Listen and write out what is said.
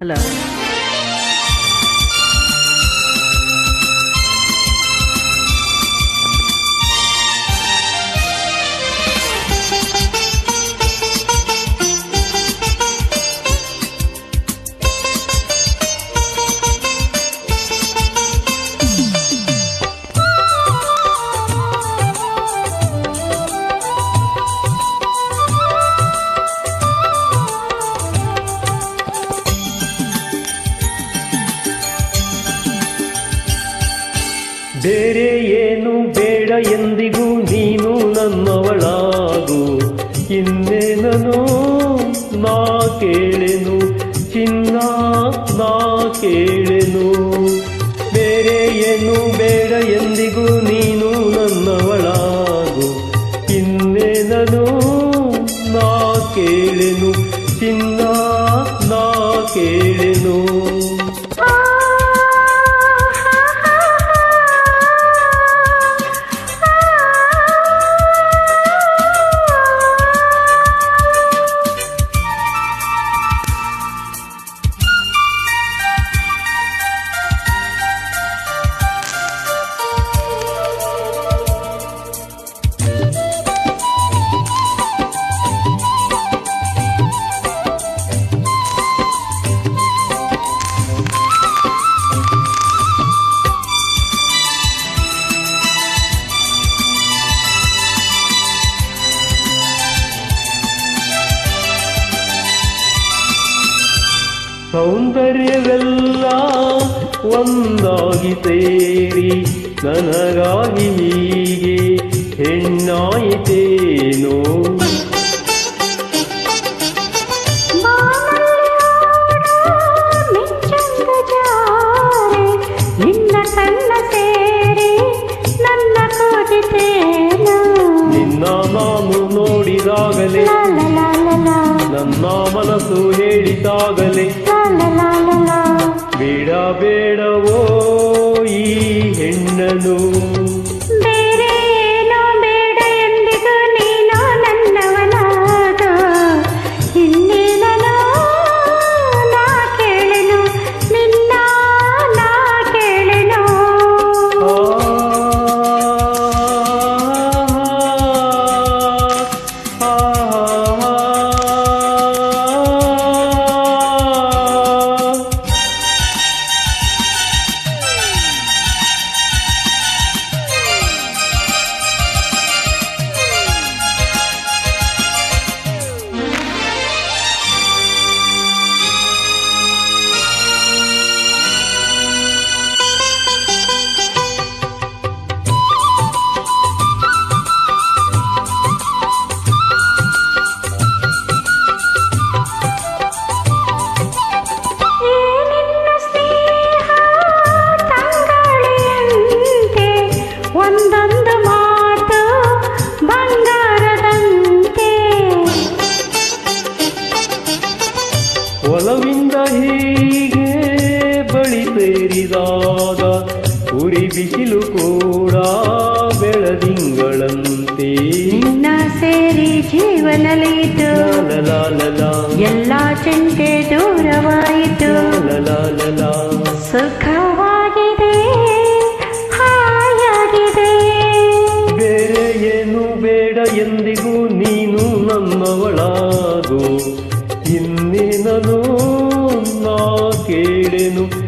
Hello. ಬೇರೆ ಏನು ಬೇಡ ಎಂದಿಗೂ ನೀನು ನನ್ನವಳಾಗು ಇನ್ನೇನನು ನಾ ಕೇಳೆನು ಚಿನ್ನ ನಾ ಕೇಳೆನು ಬೇರೆ ಏನು ಬೇಡ ಎಂದಿಗೂ ನೀನು ನನ್ನವಳಾಗು ಇನ್ನೇನನು ನಾ ಕೇಳೆನು ಚಿನ್ನ ನಾ ಕೇಳೆನು ಸೌಂದರ್ಯವೆಲ್ಲ ಒಂದಾಗಿ ಸೇರಿ ನನಗಾಗಿ ಹೀಗೆ ಹೆಣ್ಣಾಯಿತೇನೋ. ನನ್ನ ಮನಸ್ಸು ಹೇಳಿದಾಗಲೇ ಬೇಡ ಬೇಡವೋ ಈ ಹೆಣ್ಣನು ಬಿಸಿಲು ಕೂಡ ಬೆಳದಿಂಗಳಂತೆ. ನಿನ್ನ ಸೇರಿ ಜೀವನಲಿತು ಎಲ್ಲ ಚಿಂತೆ ದೂರವಾಯಿತು. ಸುಖವಾಗಿದೆ ಹಾಯಾಗಿದೆ. ಬೇರೆ ಏನು ಬೇಡ ಎಂದಿಗೂ ನೀನು ನನ್ನವಳಾಗು ಇನ್ನೇನನು ನಾ ಕೇಳೆನು.